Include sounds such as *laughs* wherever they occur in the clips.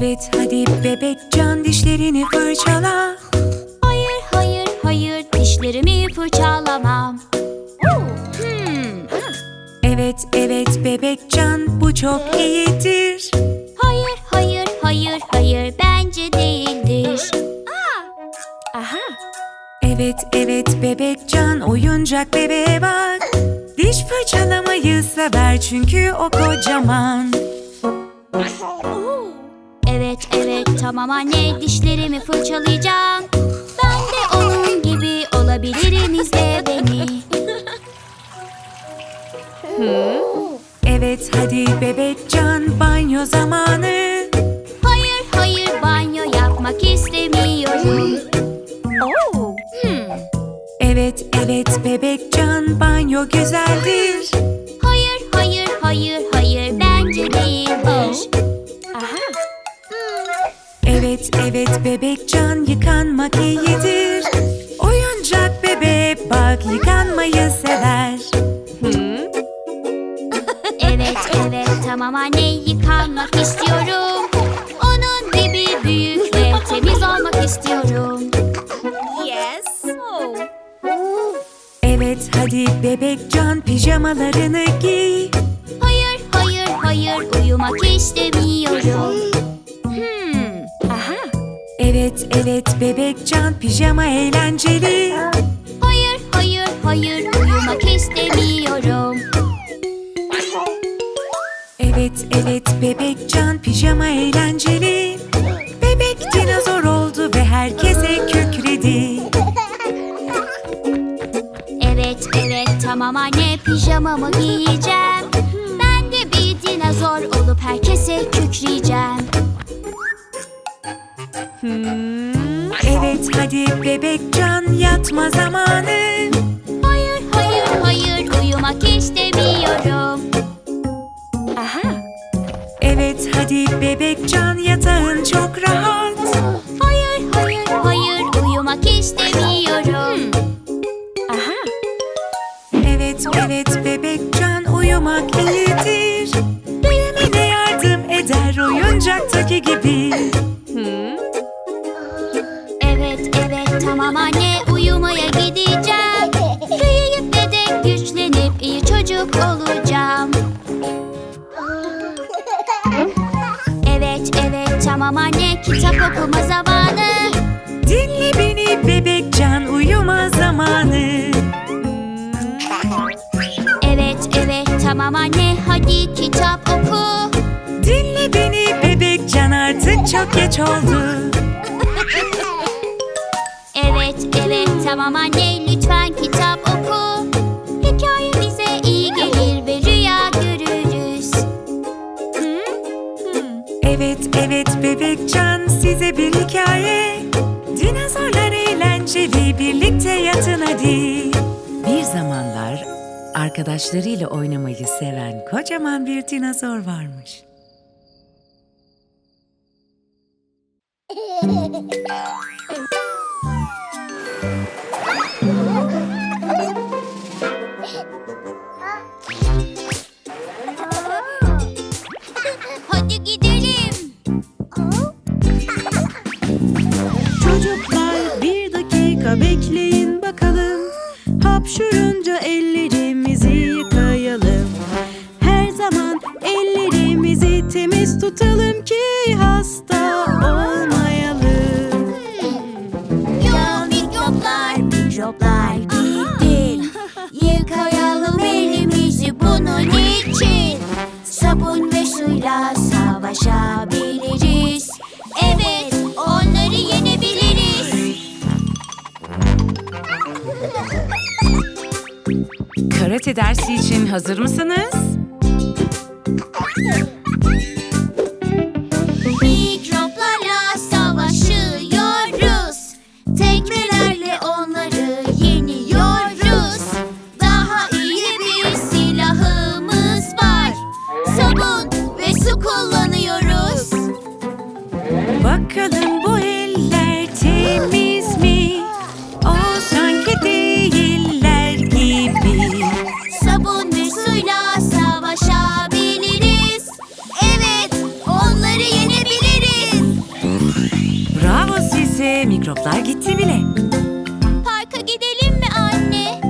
Evet hadi bebek can dişlerini fırçala Hayır hayır hayır dişlerimi fırçalamam. Hmm. Evet evet bebek can bu çok iyidir Hayır hayır hayır hayır bence değildir. Aha. Evet evet bebek can oyuncak bebeğe bak Diş fırçalamayı sever çünkü o kocaman Evet tamam anne dişlerimi fırçalayacağım. Ben de onun gibi olabilirim izle beni. Evet hadi bebek can banyo zamanı Hayır hayır banyo yapmak istemiyorum. Hmm. Evet evet bebek can banyo güzeldir Evet bebek can yıkanmak iyidir Oyuncak bebeğe bak yıkanmayı sever Evet evet tamam anne yıkanmak istiyorum. Onun gibi büyük ve temiz olmak istiyorum. Yes. Evet hadi bebek can pijamalarını giy Hayır hayır hayır uyumak istemiyorum. Evet evet bebek can pijama eğlenceli Hayır hayır hayır uyumak istemiyorum. Evet evet bebek can pijama eğlenceli Bebek dinozor oldu ve herkese kükredi Evet evet tamam anne pijamamı giyeceğim. Ben de bir dinozor olup herkese kükreyeceğim. Evet hadi bebek can yatma zamanı Hayır hayır hayır uyumak istemiyorum. Aha. Evet hadi bebek can yatağın çok rahat Hayır hayır hayır uyumak istemiyorum. Oldu Evet evet tamam anne lütfen kitap oku. Hikaye bize iyi gelir ve rüya görürüz. Hı? Hı. Evet evet bebek can size bir hikaye Dinozorlar eğlenceli birlikte yatın hadi Bir zamanlar arkadaşlarıyla oynamayı seven kocaman bir dinozor varmış. Hadi gidelim. Çocuklar bir dakika bekleyin bakalım. Hapşurunca ellerimizi yıkayalım. Her zaman ellerimizi temiz tutalım ki hasta olmayalım mikroplar gitti. Yıkayalım elimizi bunun için. Sabun ve suyla savaşabiliriz. Evet, onları yenebiliriz. Karate dersi için hazır mısınız? Çocuklar gitti bile. Parka gidelim mi anne?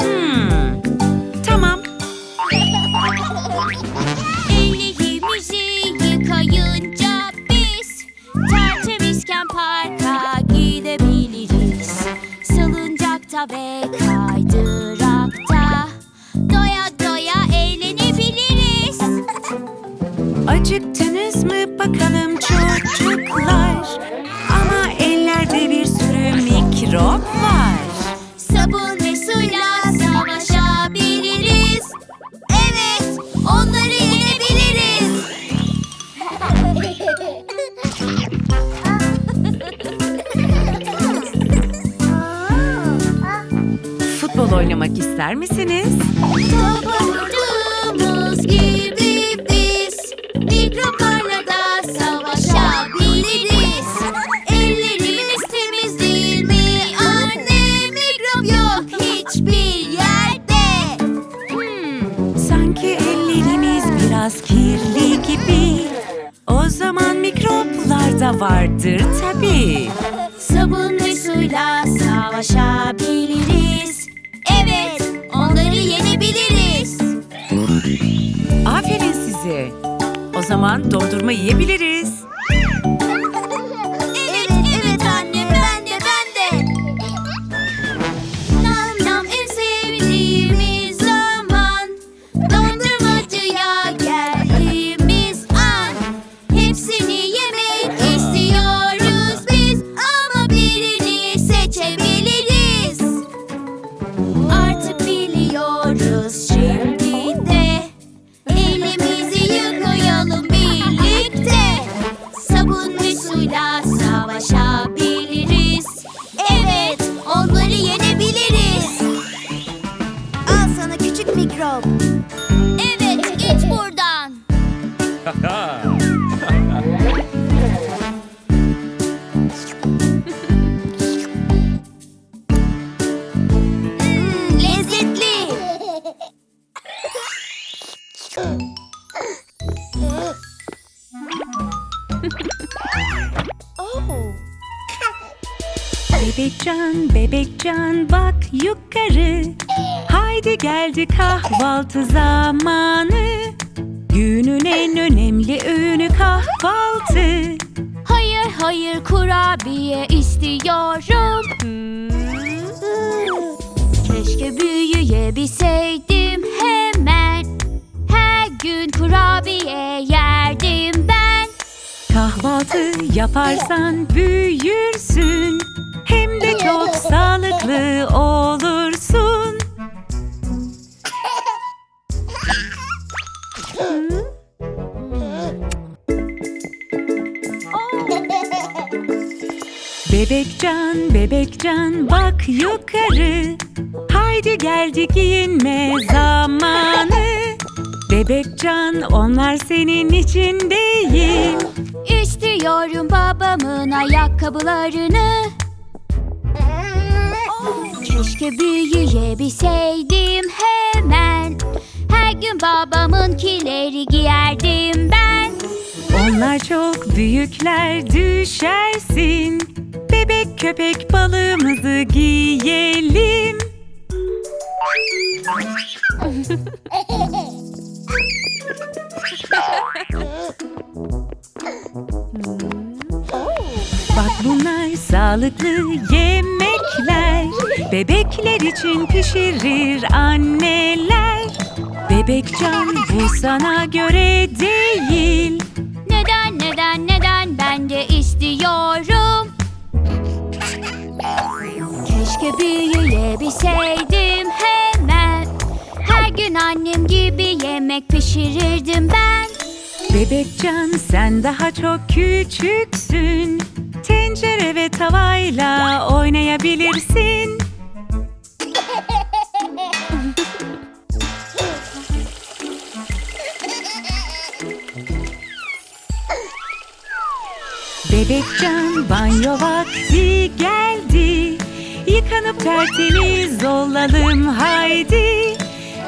Hmm, tamam. *laughs* Ellerimizi yıkayınca biz tertemizken parka gidebiliriz. Salıncakta ve kaydırakta doya doya eğlenebiliriz. Acıktım. Oynamak ister misiniz? Topa vurduğumuz gibi biz mikroplarla da savaşabiliriz. Ellerimiz temiz değil mi anne? Mikrop yok hiçbir yerde. Hmm. Sanki ellerimiz biraz kirli gibi. O zaman mikroplar da vardır tabii. Sabun ve suyla savaşabiliriz. Yenebiliriz. Aferin size. O zaman dondurma yiyebiliriz. Geldi kahvaltı zamanı. Günün en önemli öğünü kahvaltı. Hayır hayır kurabiye istiyorum Keşke büyüyebilseydim hemen Her gün kurabiye yerdim ben Kahvaltı yaparsan büyürsün. Hem de çok sağlıklı Bebekcan, bebekcan bak yukarı. Haydi geldi giyinme zamanı. Bebekcan onlar senin için değil. İstiyorum babamın ayakkabılarını Keşke büyüyebilseydim hemen Her gün babamınkileri giyerdim ben Onlar çok büyükler düşersin. Bebek köpek balığımızı giyelim. Bak bunlar sağlıklı yemekler. Bebekler için pişirir anneler. Bebekcan bu sana göre değil. Neden neden neden ben de istiyorum Keşke büyüyebilseydim hemen Her gün annem gibi yemek pişirirdim ben Bebekcan sen daha çok küçüksün. Tencere ve tavayla oynayabilirsin. Bebekcan banyo vakti geldi. Yıkanıp tertemiz olalım haydi.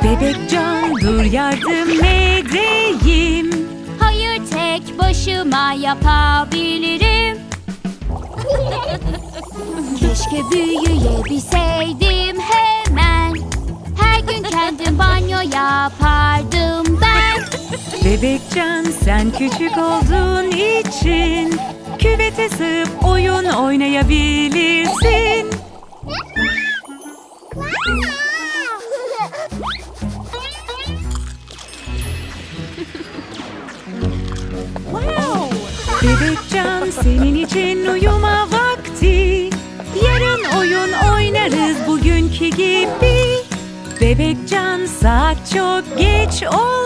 Bebekcan dur yardım edeyim. Hayır tek başıma yapabilirim Keşke büyüyebilseydim hemen Her gün kendim banyo yapardım ben Bebekcan sen küçük olduğun için Küvete sığıp oyun oynayabilirsin. Bebekcan senin için uyuma vakti. Yarın oyun oynarız bugünkü gibi. Bebekcan saat çok geç oldu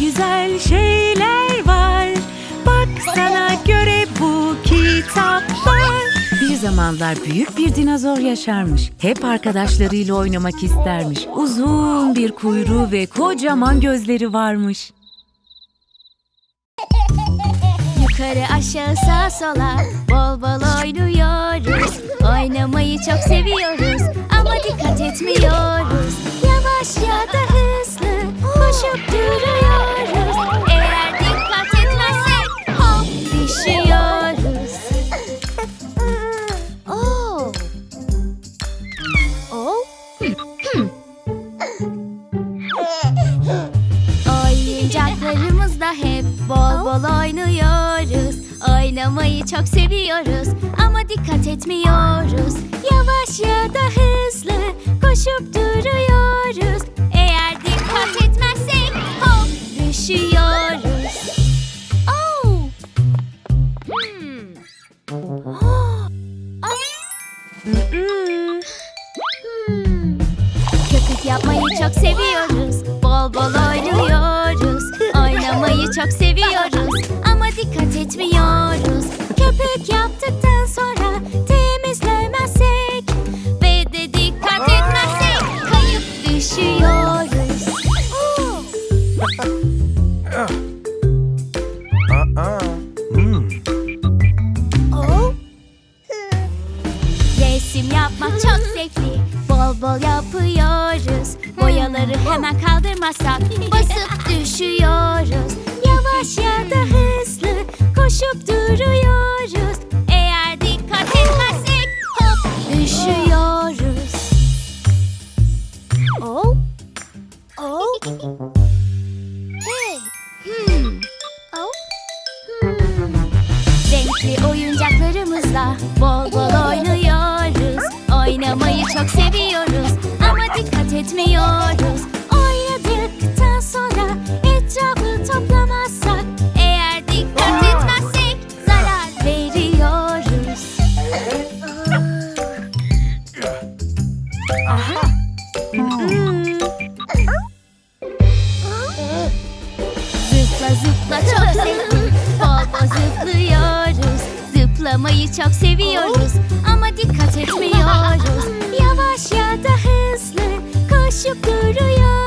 güzel şeyler var. Bak sana göre bu kitaplar. Bir zamanlar büyük bir dinozor yaşarmış. Hep arkadaşlarıyla oynamak istermiş. Uzun bir kuyruğu ve kocaman gözleri varmış. Yukarı aşağı sağa sola bol bol oynuyoruz. Oynamayı çok seviyoruz ama dikkat etmiyoruz. Yavaş ya da koşup duruyoruz. Eğer dikkat etmezsek hop düşüyoruz. *laughs* Oh. Oh. Oyuncaklarımızla hep bol bol oynuyoruz. Oynamayı çok seviyoruz ama dikkat etmiyoruz. Yavaş ya da hızlı koşup duruyoruz. Dikkat etmezsek hop düşüyoruz. Oh. Hmm. Oh. Hmm. Köpük yapmayı çok seviyoruz. Bol bol oynuyoruz. Oynamayı çok seviyoruz. Ama dikkat etmiyoruz. Köpük yaptıktan kaldırmazsak Basıp düşüyoruz. Yavaş ya da hızlı Koşup duruyoruz. Eğer dikkat etmezsek Hop düşüyoruz. Oh Oh Hey Hmm Oh Hmm. Renkli oyuncaklarımızla bol bol oynuyoruz. Oynamayı çok seviyoruz ama dikkat etmiyoruz. Çok seviyoruz. Ama dikkat etmiyoruz. Yavaş ya da hızlı Koşup duruyoruz